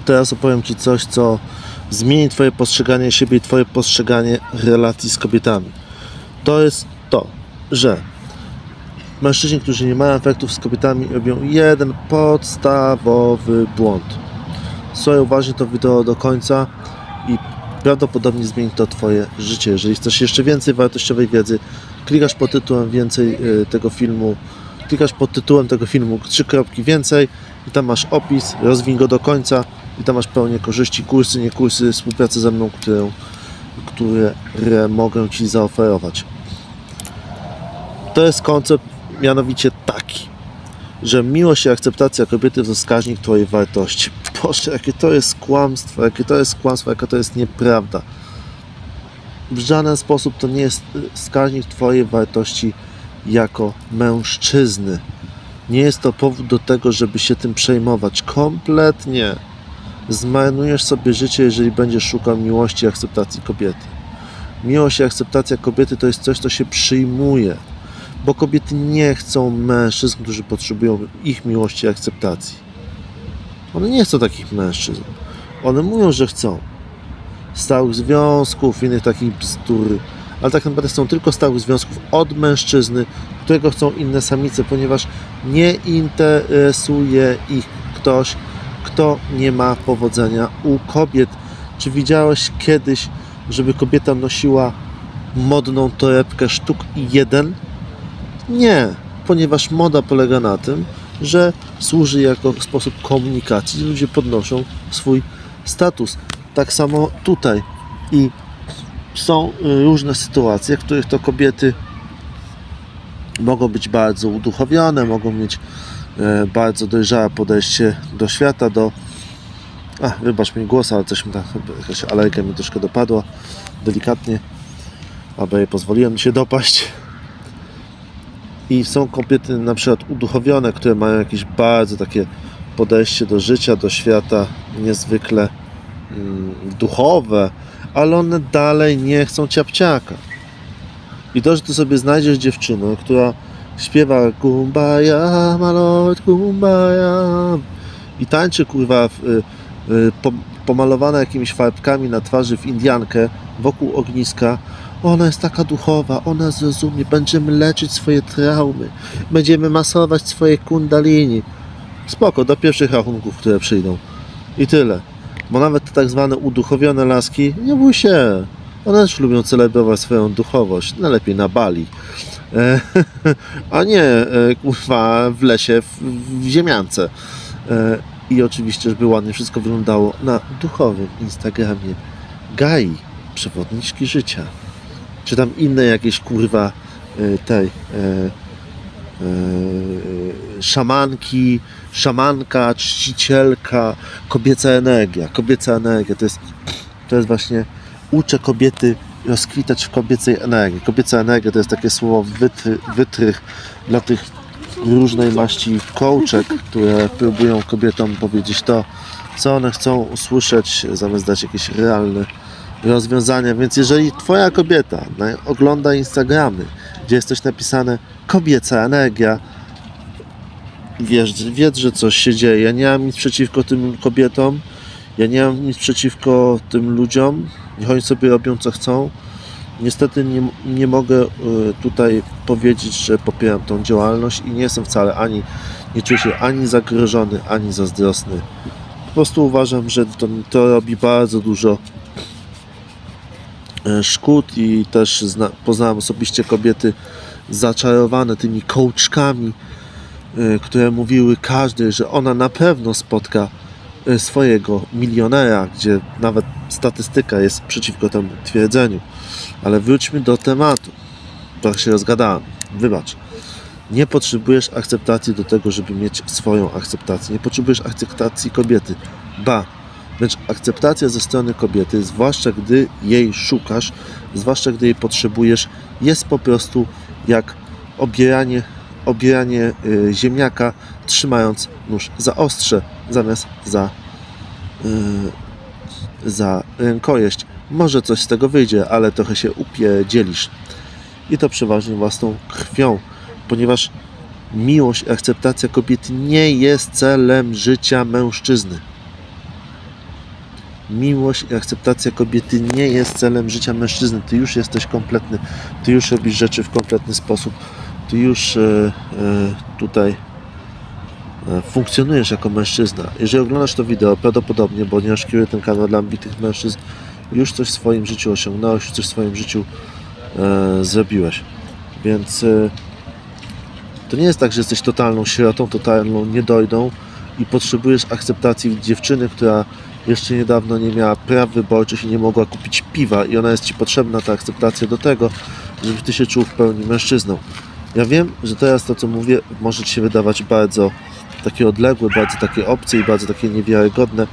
teraz opowiem Ci coś, co zmieni Twoje postrzeganie siebie i Twoje postrzeganie relacji z kobietami. To jest to, że mężczyźni, którzy nie mają efektów z kobietami, robią jeden podstawowy błąd. Słuchaj uważnie to wideo do końca i prawdopodobnie zmieni to Twoje życie. Jeżeli chcesz jeszcze więcej wartościowej wiedzy, klikasz pod tytułem więcej y, tego filmu, klikasz pod tytułem tego filmu trzy kropki więcej i tam masz opis, rozwij go do końca i tam masz pełnię korzyści, kursy, nie kursy, współpracę ze mną, którą, które mogę Ci zaoferować. To jest koncept mianowicie taki, że miłość i akceptacja kobiety to wskaźnik Twojej wartości. Boże, jakie to jest kłamstwo, jakie to jest kłamstwo, jaka to jest nieprawda. W żaden sposób to nie jest wskaźnik Twojej wartości jako mężczyzny. Nie jest to powód do tego, żeby się tym przejmować. Kompletnie. Zmarnujesz sobie życie, jeżeli będziesz szukał miłości i akceptacji kobiety. Miłość i akceptacja kobiety to jest coś, co się przyjmuje, bo kobiety nie chcą mężczyzn, którzy potrzebują ich miłości i akceptacji. One nie chcą takich mężczyzn. One mówią, że chcą stałych związków, innych takich bzdury, ale tak naprawdę chcą tylko stałych związków od mężczyzny, którego chcą inne samice, ponieważ nie interesuje ich ktoś, kto nie ma powodzenia u kobiet. Czy widziałeś kiedyś, żeby kobieta nosiła modną torebkę sztuk jeden? Nie, ponieważ moda polega na tym, że służy jako sposób komunikacji. Ludzie podnoszą swój status. Tak samo tutaj. I są y, różne sytuacje, w których to kobiety mogą być bardzo uduchowione, mogą mieć bardzo dojrzałe podejście do świata, do. A, wybacz mi głos, ale coś mi tam, jakaś alergia mi troszkę dopadła, delikatnie, albo jej pozwoliłem się dopaść. I są kobiety na przykład uduchowione, które mają jakieś bardzo takie podejście do życia, do świata niezwykle mm, duchowe, ale one dalej nie chcą ciapciaka. I to, że ty sobie znajdziesz dziewczynę, która śpiewa kumbaya, malot, kumbaya i tańczy kurwa w, y, y, po, pomalowana jakimiś farbkami na twarzy w Indiankę wokół ogniska, ona jest taka duchowa, ona zrozumie, będziemy leczyć swoje traumy, będziemy masować swoje kundalini. Spoko, do pierwszych rachunków, które przyjdą. I tyle. Bo nawet te tak zwane uduchowione laski, nie bój się, one też lubią celebrować swoją duchowość, najlepiej na Bali. E, a nie e, kurwa w lesie, w, w ziemiance. E, I oczywiście, żeby ładnie wszystko wyglądało na duchowym Instagramie Gai, przewodniczki życia. Czy tam inne jakieś kurwa tej szamanki, szamanka, czcicielka, kobieca energia. Kobieca energia to jest, to jest właśnie uczę kobiety rozkwitać w kobiecej energii. Kobieca energia to jest takie słowo wytry, wytrych dla tych różnej maści coachek, które próbują kobietom powiedzieć to, co one chcą usłyszeć, zamiast dać jakieś realne rozwiązania. Więc jeżeli Twoja kobieta ogląda Instagramy, gdzie jest coś napisane kobieca energia, wiesz, wiedz, że coś się dzieje. Ja nie mam nic przeciwko tym kobietom, ja nie mam nic przeciwko tym ludziom, niech oni sobie robią co chcą. Niestety nie, nie mogę y, tutaj powiedzieć, że popieram tą działalność i nie jestem wcale ani, nie czuję się ani zagrożony, ani zazdrosny. Po prostu uważam, że to, to robi bardzo dużo e, szkód i też zna, poznałem osobiście kobiety zaczarowane tymi coachkami, e, które mówiły każdej, że ona na pewno spotka swojego milionera, gdzie nawet statystyka jest przeciwko temu twierdzeniu. Ale wróćmy do tematu. Trochę się rozgadałem. Wybacz. Nie potrzebujesz akceptacji do tego, żeby mieć swoją akceptację. Nie potrzebujesz akceptacji kobiety. Ba, wręcz akceptacja ze strony kobiety, zwłaszcza gdy jej szukasz, zwłaszcza gdy jej potrzebujesz, jest po prostu jak obieranie, obieranie y, ziemniaka, trzymając nóż za ostrze zamiast za, y, za rękojeść. Może coś z tego wyjdzie, ale trochę się upierdzielisz. I to przeważnie własną krwią, ponieważ miłość i akceptacja kobiety nie jest celem życia mężczyzny. miłość i akceptacja kobiety nie jest celem życia mężczyzny. Ty już jesteś kompletny, ty już robisz rzeczy w kompletny sposób, ty już e, e, tutaj funkcjonujesz jako mężczyzna. Jeżeli oglądasz to wideo, prawdopodobnie, bo nie kieruję ten kanał dla ambitnych mężczyzn, już coś w swoim życiu osiągnąłeś, już coś w swoim życiu e, zrobiłeś. Więc e, to nie jest tak, że jesteś totalną sierotą, totalną niedojdą i potrzebujesz akceptacji dziewczyny, która jeszcze niedawno nie miała praw wyborczych i nie mogła kupić piwa i ona jest Ci potrzebna, ta akceptacja do tego, żeby Ty się czuł w pełni mężczyzną. Ja wiem, że teraz to, co mówię, może Ci się wydawać bardzo takie odległe, bardzo takie obce i bardzo takie niewiarygodne.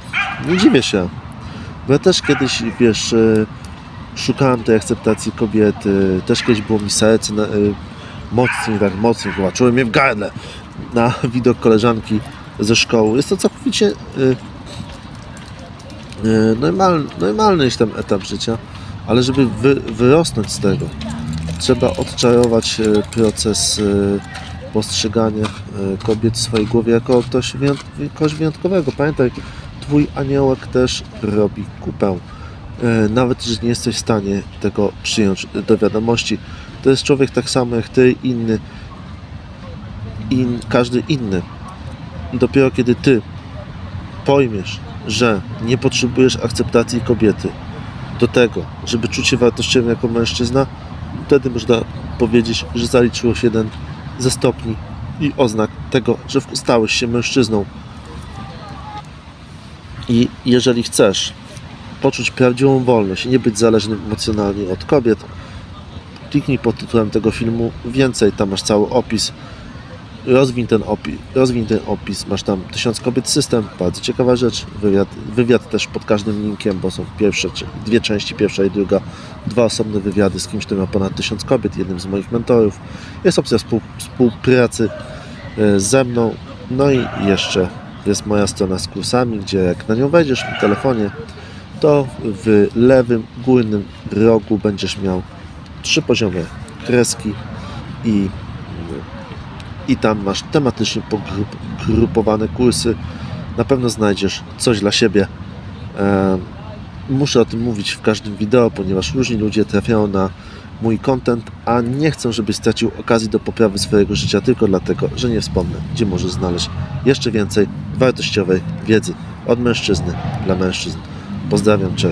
Nie dziwię się, bo ja też kiedyś, wiesz, e, szukałem tej akceptacji kobiety, też kiedyś było mi serce na, e, mocniej, tak mocniej czułem mnie w gardle na widok koleżanki ze szkoły. Jest to całkowicie y, normalny, jakiś tam etap życia, ale żeby wy, wyrosnąć z tego, trzeba odczarować proces postrzegania y, kobiet w swojej głowie jako ktoś kogoś wyjątkowego. Pamiętaj, twój aniołek też robi kupę. Y, Nawet, że nie jesteś w stanie tego przyjąć do wiadomości. To jest człowiek tak samo jak ty, inny, in, każdy inny. Dopiero kiedy ty pojmiesz, że nie potrzebujesz akceptacji kobiety do tego, żeby czuć się wartościowym jako mężczyzna, wtedy można powiedzieć, że zaliczyłeś jeden ze stopni i oznak tego, że stałeś się mężczyzną. I jeżeli chcesz poczuć prawdziwą wolność i nie być zależnym emocjonalnie od kobiet, kliknij pod tytułem tego filmu więcej, tam masz cały opis. Rozwin ten, opis, rozwin ten opis, masz tam 1000 kobiet system, bardzo ciekawa rzecz, wywiad, wywiad też pod każdym linkiem, bo są pierwsze, dwie części, pierwsza i druga, dwa osobne wywiady z kimś, kto ma ponad 1000 kobiet, jednym z moich mentorów. Jest opcja współ, współpracy e, ze mną, no i jeszcze jest moja strona z kursami, gdzie jak na nią wejdziesz w telefonie, to w lewym górnym rogu będziesz miał trzy poziomy kreski i, i tam masz tematycznie pogrupowane kursy. Na pewno znajdziesz coś dla siebie. Muszę o tym mówić w każdym wideo, ponieważ różni ludzie trafiają na mój content, a nie chcę, żebyś stracił okazji do poprawy swojego życia tylko dlatego, że nie wspomnę, gdzie możesz znaleźć jeszcze więcej wartościowej wiedzy od mężczyzny dla mężczyzn. Pozdrawiam, cześć.